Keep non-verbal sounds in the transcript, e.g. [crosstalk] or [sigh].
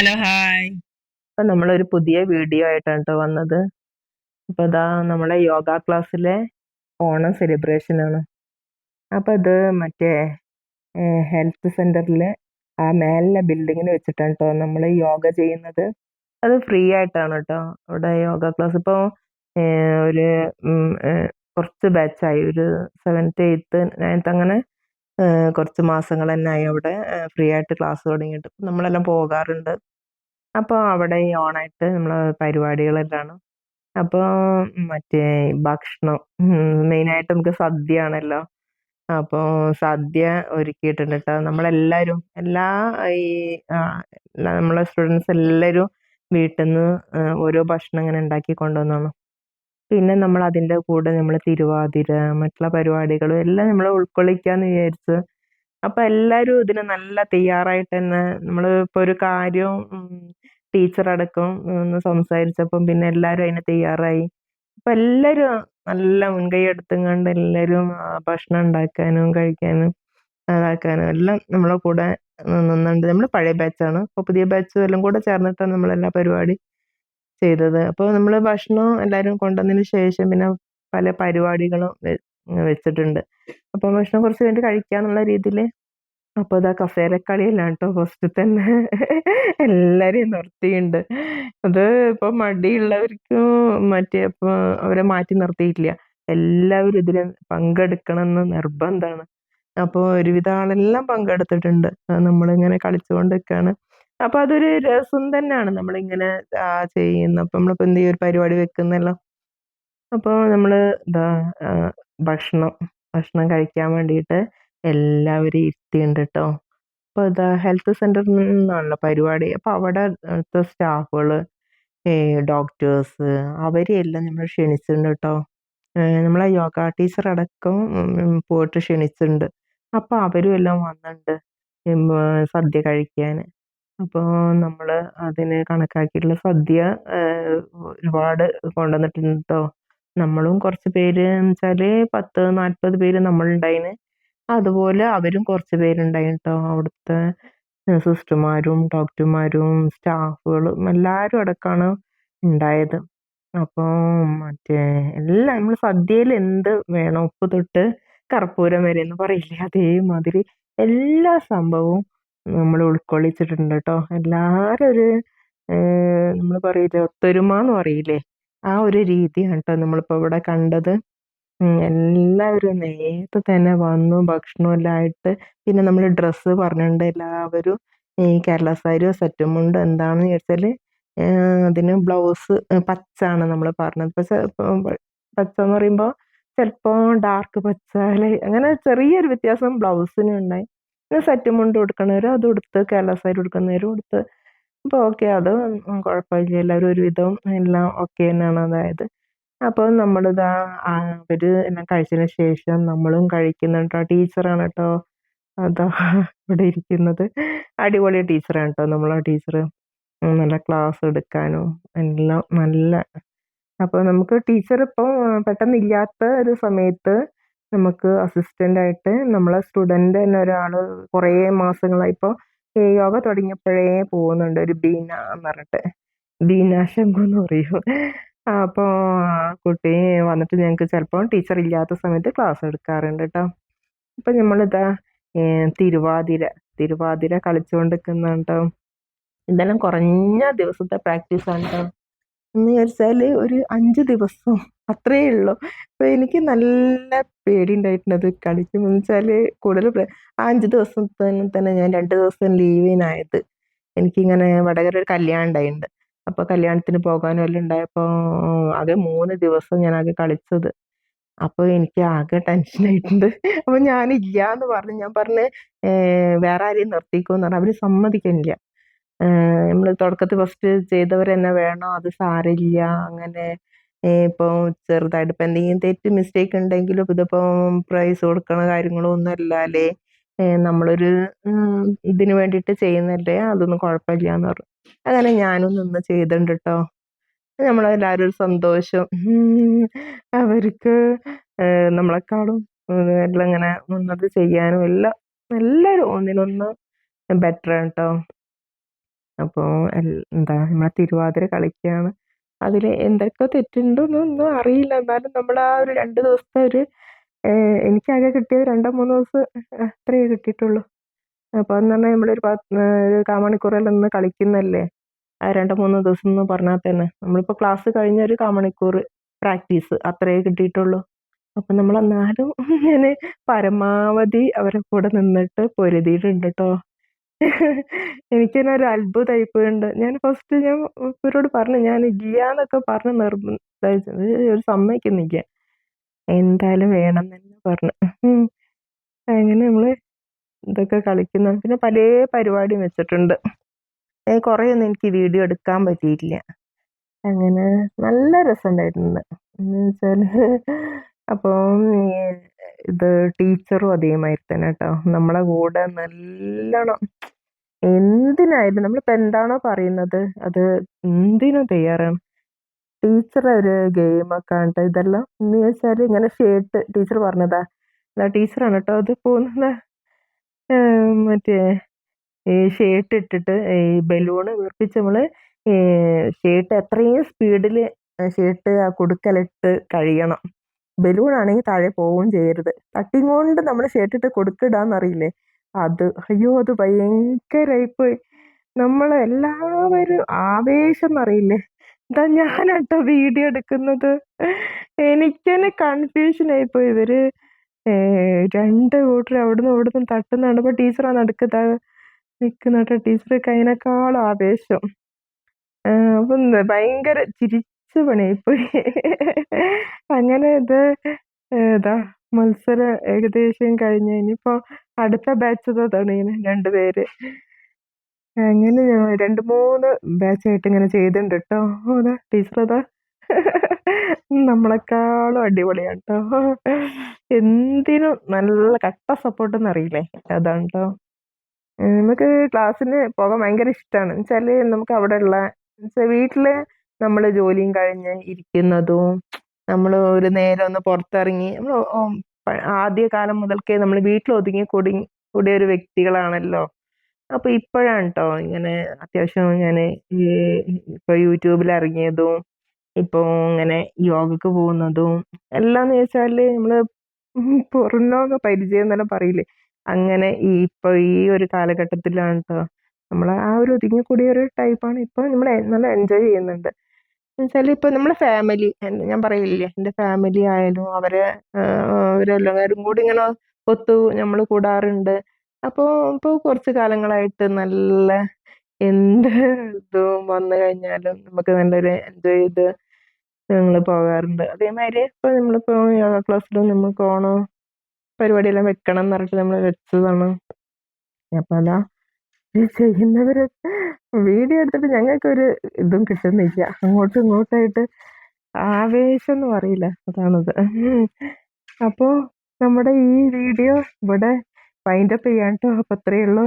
Hello hi. അപ്പൊ നമ്മളൊരു പുതിയ വീഡിയോ ആയിട്ടാണ് കേട്ടോ വന്നത്. അപ്പൊ ഇതാ നമ്മളെ യോഗ ക്ലാസ്സിലെ ഓണം സെലിബ്രേഷൻ ആണ് അപ്പോൾ ഇത് മറ്റേ ഹെൽത്ത് സെന്ററിൽ ആ മേലിലെ ബിൽഡിങ്ങിൽ വെച്ചിട്ടാണ് കേട്ടോ നമ്മൾ യോഗ ചെയ്യുന്നത്. അത് ഫ്രീ ആയിട്ടാണ് കേട്ടോ അവിടെ യോഗ ക്ലാസ്. ഇപ്പോൾ ഒരു കുറച്ച് ബാച്ചായി. ഒരു സെവൻത്ത് എയ്ത്ത് നയൻത്ത് അങ്ങനെ കുറച്ച് മാസങ്ങൾ തന്നെ ആയി അവിടെ ഫ്രീ ആയിട്ട് ക്ലാസ് തുടങ്ങിയിട്ട്. നമ്മളെല്ലാം പോകാറുണ്ട്. അപ്പോൾ അവിടെ ഈ ഓണായിട്ട് നമ്മൾ പരിപാടികളെല്ലാം അപ്പോൾ മറ്റേ ഭക്ഷണം മെയിനായിട്ട് നമുക്ക് സദ്യ ആണല്ലോ അപ്പോൾ സദ്യ ഒരുക്കിയിട്ടുണ്ട് കേട്ടോ. നമ്മളെല്ലാവരും എല്ലാ ഈ നമ്മളെ സ്റ്റുഡൻസ് എല്ലാവരും വീട്ടിൽ നിന്ന് ഓരോ ഭക്ഷണം ഇങ്ങനെ ഉണ്ടാക്കി കൊണ്ടുവന്നാണ് പിന്നെ നമ്മൾ അതിന്റെ കൂടെ നമ്മൾ തിരുവാതിര മറ്റുള്ള പരിപാടികളും എല്ലാം നമ്മൾ ഉൾക്കൊള്ളിക്കാന്ന് വിചാരിച്ചു അപ്പോൾ എല്ലാവരും ഇതിന് നല്ല തയ്യാറായിട്ട് തന്നെ നമ്മൾ ഇപ്പോൾ ഒരു കാര്യം ടീച്ചർ അടക്കം ഒന്ന് സംസാരിച്ചപ്പം പിന്നെ എല്ലാവരും അതിന് തയ്യാറായി. അപ്പം എല്ലാവരും നല്ല മുൻകൈ എടുത്തുകൊണ്ട് എല്ലാവരും ഭക്ഷണം ഉണ്ടാക്കാനും കഴിക്കാനും അതാക്കാനും എല്ലാം നമ്മളെ കൂടെ നിന്നുണ്ട് നമ്മൾ പഴയ ബാച്ചാണ് അപ്പോൾ പുതിയ ബാച്ച് എല്ലാം കൂടെ ചേർന്നിട്ടാണ് നമ്മളെല്ലാ പരിപാടി ചെയ്തത്. അപ്പോൾ നമ്മൾ ഭക്ഷണം എല്ലാവരും കൊണ്ടുവന്നതിന് ശേഷം പിന്നെ പല പരിപാടികളും വെച്ചിട്ടുണ്ട്. അപ്പോൾ ഭക്ഷണം കുറച്ച് കഴിഞ്ഞിട്ട് കഴിക്കാന്നുള്ള രീതിയിൽ അപ്പോൾ ഇതാ കസേരക്കളിയെല്ലാം കേട്ടോ ഫസ്റ്റ് തന്നെ [laughs] എല്ലാവരെയും നിർത്തിയിട്ടുണ്ട് അത് ഇപ്പൊ മടിയുള്ളവർക്കും മറ്റേ ഇപ്പൊ അവരെ മാറ്റി നിർത്തിയിട്ടില്ല. എല്ലാവരും ഇതിൽ പങ്കെടുക്കണമെന്ന് നിർബന്ധമാണ് അപ്പോൾ ഒരുവിധ ആളെല്ലാം പങ്കെടുത്തിട്ടുണ്ട്. നമ്മളിങ്ങനെ കളിച്ചുകൊണ്ടിരിക്കുകയാണ് അപ്പൊ അപ്പോൾ അതൊരു രസം തന്നെയാണ് നമ്മളിങ്ങനെ ചെയ്യുന്ന. അപ്പോൾ നമ്മളിപ്പോൾ എന്ത് ചെയ്യും ഒരു പരിപാടി വെക്കുന്നല്ലോ. അപ്പോൾ നമ്മൾ ഇതാ ഭക്ഷണം ഭക്ഷണം കഴിക്കാൻ വേണ്ടിയിട്ട് എല്ലാവരും ഇരുത്തിയിട്ടുണ്ട് കേട്ടോ അപ്പോൾ ഇതാ ഹെൽത്ത് സെന്ററിൽ നിന്നാണല്ലോ പരിപാടി. അപ്പോൾ അവിടെ സ്റ്റാഫുകൾ ഡോക്ടേഴ്സ് അവരെയെല്ലാം നമ്മൾ ക്ഷണിച്ചിട്ടുണ്ട് കേട്ടോ. നമ്മളെ യോഗ ടീച്ചർ അടക്കം പോയിട്ട് ക്ഷണിച്ചിട്ടുണ്ട്. അപ്പോൾ അവരും എല്ലാം വന്നിട്ടുണ്ട് സദ്യ കഴിക്കാൻ അപ്പോൾ നമ്മൾ അതിന് കണക്കാക്കിയിട്ടുള്ള സദ്യ ഒരുപാട് കൊണ്ടുവന്നിട്ടുണ്ട് കേട്ടോ. നമ്മളും കുറച്ച് പേര് എന്ന് വെച്ചാൽ പത്ത് നാൽപ്പത് പേര് നമ്മളുണ്ടായിന്. അതുപോലെ അവരും കുറച്ച് പേരുണ്ടായിന് കേട്ടോ അവിടുത്തെ സിസ്റ്റർമാരും ഡോക്ടർമാരും സ്റ്റാഫുകളും എല്ലാവരും അടക്കമാണ് ഉണ്ടായത്. അപ്പോൾ മറ്റേ എല്ലാം നമ്മൾ സദ്യയിൽ എന്ത് വേണം? ഉപ്പ് തൊട്ട് കർപ്പൂരം വരെ എന്ന് പറയില്ലേ? അതേമാതിരി എല്ലാ സംഭവവും നമ്മൾ ഉൾക്കൊള്ളിച്ചിട്ടുണ്ട് ട്ടോ. എല്ലാവരും ഒരു നമ്മൾ പറയില്ലേ? ഒത്തൊരുമ എന്ന് പറയില്ലേ? ആ ഒരു രീതിയാണ് കേട്ടോ നമ്മളിപ്പോൾ ഇവിടെ കണ്ടത്. എല്ലാവരും നേരത്തെ തന്നെ വന്നു ഭക്ഷണം എല്ലാം ആയിട്ട്. പിന്നെ നമ്മൾ ഡ്രസ്സ് പറഞ്ഞിട്ടുണ്ട് എല്ലാവരും. ഈ കേരള സാരിയോ സെറ്റും മുണ്ട് എന്താണെന്ന് ചോദിച്ചാൽ അതിന് ബ്ലൗസ് പച്ച ആണ് നമ്മൾ പറഞ്ഞത്. പക്ഷെ പച്ച എന്ന് പറയുമ്പോൾ ചിലപ്പോൾ ഡാർക്ക് പച്ച അങ്ങനെ ചെറിയൊരു വ്യത്യാസം ബ്ലൗസിന് ഉണ്ടായി. പിന്നെ സെറ്റ് മുണ്ട് കൊടുക്കുന്നവരും അത് ഉടുത്ത് കേരള സാരി ഉടുക്കുന്നവരും ഉടുത്ത് അപ്പോൾ ഓക്കെ അത് കുഴപ്പമില്ല. എല്ലാവരും ഒരുവിധം എല്ലാം ഓക്കെ തന്നെയാണ്. അതായത് അപ്പോൾ നമ്മളിതാ അവർ എല്ലാം കഴിച്ചതിന് ശേഷം നമ്മളും കഴിക്കുന്നുണ്ട് ടീച്ചറാണ് കേട്ടോ. അതാ ഇവിടെ ഇരിക്കുന്നത്. അടിപൊളി ടീച്ചറാണ് കേട്ടോ നമ്മളെ ടീച്ചർ നല്ല ക്ലാസ് എടുക്കാനും എല്ലാം നല്ല. അപ്പോൾ നമുക്ക് ടീച്ചർ ഇപ്പം പെട്ടെന്ന് ഇല്ലാത്ത ഒരു സമയത്ത് നമുക്ക് അസിസ്റ്റന്റായിട്ട് നമ്മളെ സ്റ്റുഡന്റ് തന്നെ ഒരാൾ കുറേ മാസങ്ങളായി ഇപ്പോൾ യോഗ തുടങ്ങിയപ്പോഴേ പോകുന്നുണ്ട്. ഒരു ബീന എന്ന് പറഞ്ഞിട്ട്. ബീന ശംഖു എന്ന് പറയും. അപ്പോൾ കുട്ടി വന്നിട്ട് ഞങ്ങൾക്ക് ചിലപ്പോൾ ടീച്ചർ ഇല്ലാത്ത സമയത്ത് ക്ലാസ് എടുക്കാറുണ്ട് കേട്ടോ അപ്പം നമ്മളിതാ തിരുവാതിര തിരുവാതിര കളിച്ചുകൊണ്ടിരിക്കുന്ന കേട്ടോ ഇതെല്ലാം കുറഞ്ഞ ദിവസത്തെ പ്രാക്ടീസാണ് കേട്ടോ എന്ന് വിചാരിച്ചാൽ ഒരു അഞ്ച് ദിവസം അത്രയേ ഉള്ളൂ. അപ്പോൾ എനിക്ക് നല്ല പേടി ഉണ്ടായിട്ടുണ്ട് അത് കളിക്കുമെന്ന് വെച്ചാൽ കൂടുതൽ ആ അഞ്ച് തന്നെ ഞാൻ രണ്ട് ദിവസം ലീവിനായത് എനിക്കിങ്ങനെ വടകര ഒരു കല്യാണം ഉണ്ടായിട്ടുണ്ട്. അപ്പോൾ കല്യാണത്തിന് പോകാനും എല്ലാം ഉണ്ടായപ്പോൾ ആകെ മൂന്ന് ദിവസം ഞാൻ ആകെ കളിച്ചത്. അപ്പോൾ എനിക്ക് ആകെ ടെൻഷനായിട്ടുണ്ട് അപ്പോൾ ഞാനില്ല എന്ന് പറഞ്ഞു ഞാൻ പറഞ്ഞ് വേറെ ആരെയും നിർത്തിക്കോന്ന് പറഞ്ഞു. അവർ സമ്മതിക്കുന്നില്ല നമ്മൾ തുടക്കത്തിൽ ഫസ്റ്റ് ചെയ്തവരെന്നെ വേണോ? അത് സാരില്ല അങ്ങനെ ഇപ്പോൾ ചെറുതായിട്ട് ഇപ്പം എന്തെങ്കിലും തെറ്റ് മിസ്റ്റേക്ക് ഉണ്ടെങ്കിലും ഇതിപ്പോൾ പ്രൈസ് കൊടുക്കണ കാര്യങ്ങളോ ഒന്നും അല്ലേ നമ്മളൊരു ഇതിന് വേണ്ടിയിട്ട് ചെയ്യുന്നല്ലേ? അതൊന്നും കുഴപ്പമില്ല എന്ന് പറഞ്ഞു. അങ്ങനെ ഞാനും നിന്ന് ചെയ്തിട്ടുണ്ട് കേട്ടോ നമ്മളെല്ലാവരും ഒരു സന്തോഷം. അവർക്ക് നമ്മളെക്കാളും എല്ലാം ഇങ്ങനെ മുന്നത് ചെയ്യാനും എല്ലാം എല്ലാവരും ഒന്നിനൊന്ന് ബെറ്റർ ആണ് കേട്ടോ അപ്പോൾ എന്താ നമ്മളെ തിരുവാതിര കളിക്കുകയാണ് അതിൽ എന്തൊക്കെ തെറ്റുണ്ടെന്നൊന്നും അറിയില്ല. എന്നാലും നമ്മൾ ആ ഒരു രണ്ട് ദിവസത്തെ ഒരു ഏഹ് എനിക്കാകെ കിട്ടിയത് രണ്ടോ മൂന്നോ ദിവസം അത്രയേ കിട്ടിയിട്ടുള്ളൂ. അപ്പോൾ എന്ന് പറഞ്ഞാൽ നമ്മളൊരു പത്ത് ഒരു കാമണിക്കൂറെല്ലാം ഒന്ന് കളിക്കുന്നല്ലേ ആ രണ്ടോ മൂന്നോ ദിവസം എന്ന് പറഞ്ഞാൽ തന്നെ. നമ്മളിപ്പോൾ ക്ലാസ് കഴിഞ്ഞ ഒരു കാമണിക്കൂർ പ്രാക്ടീസ് അത്രയേ കിട്ടിയിട്ടുള്ളൂ. അപ്പം നമ്മൾ എന്നാലും ഞാൻ പരമാവധി അവരെ കൂടെ നിന്നിട്ട് പൊരുതിയിട്ടുണ്ട് കേട്ടോ എനിക്ക് തന്നെ ഒരു ഉണ്ട് ഞാൻ ഫസ്റ്റ് ഞാൻ ഇവരോട് പറഞ്ഞു ഞാൻ ഗിയാന്നൊക്കെ പറഞ്ഞു നിർബന്ധിച്ചത് ഒരു സമ്മതിക്കുന്നില്ല എന്തായാലും വേണം എന്ന് പറഞ്ഞു. അങ്ങനെ നമ്മൾ ഇതൊക്കെ കളിക്കുന്ന. പിന്നെ പല പരിപാടിയും വെച്ചിട്ടുണ്ട്. കുറേയൊന്നും എനിക്ക് വീഡിയോ എടുക്കാൻ പറ്റിയിട്ടില്ല. അങ്ങനെ നല്ല രസമുണ്ടായിരുന്നു എന്ന് വെച്ചാൽ അപ്പം ഈ ഇത് ടീച്ചറും അതേമാതിരി തന്നെ കേട്ടോ. നമ്മളെ കൂടെ നല്ലോണം എന്തിനായാലും നമ്മളിപ്പോൾ എന്താണോ പറയുന്നത് അത് എന്തിനും തയ്യാറാണ് ടീച്ചർ ഒരു ഗെയിമൊക്കെ ഉണ്ട് ഇതെല്ലാം. എന്ന് വെച്ചാൽ ഇങ്ങനെ ഷേർട്ട് ടീച്ചർ പറഞ്ഞതാ. എന്നാ ടീച്ചറാണ് കേട്ടോ അത് പോകുന്നത്. മറ്റേ ഈ ഷേർട്ട് ഇട്ടിട്ട് ഈ ബലൂണ് വീർപ്പിച്ച് നമ്മൾ ഷേർട്ട് എത്രയും സ്പീഡിൽ ഷേർട്ട് ആ കൊടുക്കലിട്ട് കഴിയണം ബലൂൺ ആണെങ്കിൽ താഴെ പോവുകയും ചെയ്യരുത്. തട്ടിയും കൊണ്ട് നമ്മൾ ഷേർട്ട് ഇട്ട് കൊടുക്കിടാന്നറിയില്ലേ അത്. അയ്യോ അത് ഭയങ്കരായിപ്പോയി നമ്മളെല്ലാവരും ആവേശം എന്നറിയില്ലേ? ഇതാ ഞാനാട്ടോ വീഡിയോ എടുക്കുന്നത്. എനിക്ക് തന്നെ കൺഫ്യൂഷൻ ആയിപ്പോയി. ഇവർ രണ്ട് കൂട്ടർ അവിടുന്ന് ഇവിടുന്ന് തട്ടുന്നുണ്ട് ടീച്ചറാ നിൽക്കുന്ന കേട്ടോ. ടീച്ചർ അതിനേക്കാളും ആവേശം. അപ്പൊ ഭയങ്കര ചിരിച്ച പണിയായിപ്പോയി. അങ്ങനെ ഇത് ഏതാ മത്സരം ഏകദേശം കഴിഞ്ഞ് ഇനിയിപ്പോ അടുത്ത ബാച്ച് തുടങ്ങിന് രണ്ടുപേര് അങ്ങനെ രണ്ട് മൂന്ന് ബാച്ചായിട്ട് ഇങ്ങനെ ചെയ്തിട്ടുണ്ട് കേട്ടോ അതാ ടീച്ചർ നമ്മളെക്കാളും അടിപൊളിയാണ് കേട്ടോ എന്തിനും നല്ല കട്ട സപ്പോർട്ട് എന്നറിയില്ലേ അതാണ് കേട്ടോ നമുക്ക് ക്ലാസ്സിന് പോകാൻ ഭയങ്കര ഇഷ്ടമാണ് വെച്ചാൽ നമുക്ക് അവിടെ ഉള്ള വീട്ടിൽ നമ്മൾ ജോലിയും കഴിഞ്ഞ് ഇരിക്കുന്നതും നമ്മൾ ഒരു നേരം ഒന്ന് പുറത്തിറങ്ങി നമ്മൾ ആദ്യ കാലം മുതൽക്കേ നമ്മൾ വീട്ടിൽ ഒതുങ്ങി കൂടി കൂടിയ ഒരു വ്യക്തികളാണല്ലോ. അപ്പൊ ഇപ്പോഴാണ് കേട്ടോ ഇങ്ങനെ അത്യാവശ്യം ഞാൻ ഇപ്പൊ യൂട്യൂബിൽ ഇറങ്ങിയതും ഇപ്പൊ ഇങ്ങനെ യോഗക്ക് പോകുന്നതും എല്ലാം എന്ന് വെച്ചാൽ നമ്മൾ പുറം ലോക പരിചയം എന്നെല്ലാം പറയില്ലേ. അങ്ങനെ ഈ ഇപ്പൊ ഈ ഒരു കാലഘട്ടത്തിലാണ് കേട്ടോ നമ്മൾ ആ ഒരു ഒതുങ്ങിക്കൂടിയ ഒരു ടൈപ്പാണ് ഇപ്പൊ നമ്മൾ നല്ല എൻജോയ് ചെയ്യുന്നുണ്ട്. എന്നുവെച്ചാൽ ഇപ്പൊ നമ്മളെ ഫാമിലി ഞാൻ പറയില്ലേ എന്റെ ഫാമിലി ആയാലും അവരെ അവരെല്ലാവരും കൂടി ഇങ്ങനെ ഒത്തു നമ്മൾ കൂടാറുണ്ട്. അപ്പോൾ ഇപ്പോൾ കുറച്ച് കാലങ്ങളായിട്ട് നല്ല എന്ത് ഇതും വന്നു കഴിഞ്ഞാലും നമുക്ക് നല്ലൊരു എൻജോയ് ചെയ്ത് ഞങ്ങൾ പോകാറുണ്ട്. അതേമാതിരി ഇപ്പോൾ നമ്മളിപ്പോൾ യോഗ ക്ലാസ്സിലും നമുക്ക് ഓണം പരിപാടിയെല്ലാം വെക്കണം എന്ന് പറഞ്ഞിട്ട് നമ്മൾ വെച്ചതാണ്. അപ്പം അതാ ചെയ്യുന്നവരൊക്കെ ചെയ്യുന്നവര് വീഡിയോ എടുത്തിട്ട് ഞങ്ങൾക്ക് ഒരു ഇതും കിട്ടുന്നില്ല. അങ്ങോട്ടും ഇങ്ങോട്ടായിട്ട് ആവേശം എന്ന് പറയില്ല. അതാണത്. അപ്പോൾ നമ്മുടെ ഈ വീഡിയോ ഇവിടെ വൈൻഡപ്പ് ചെയ്യാൻ കേട്ടോ അപ്പോൾ അത്രയേ ഉള്ളൂ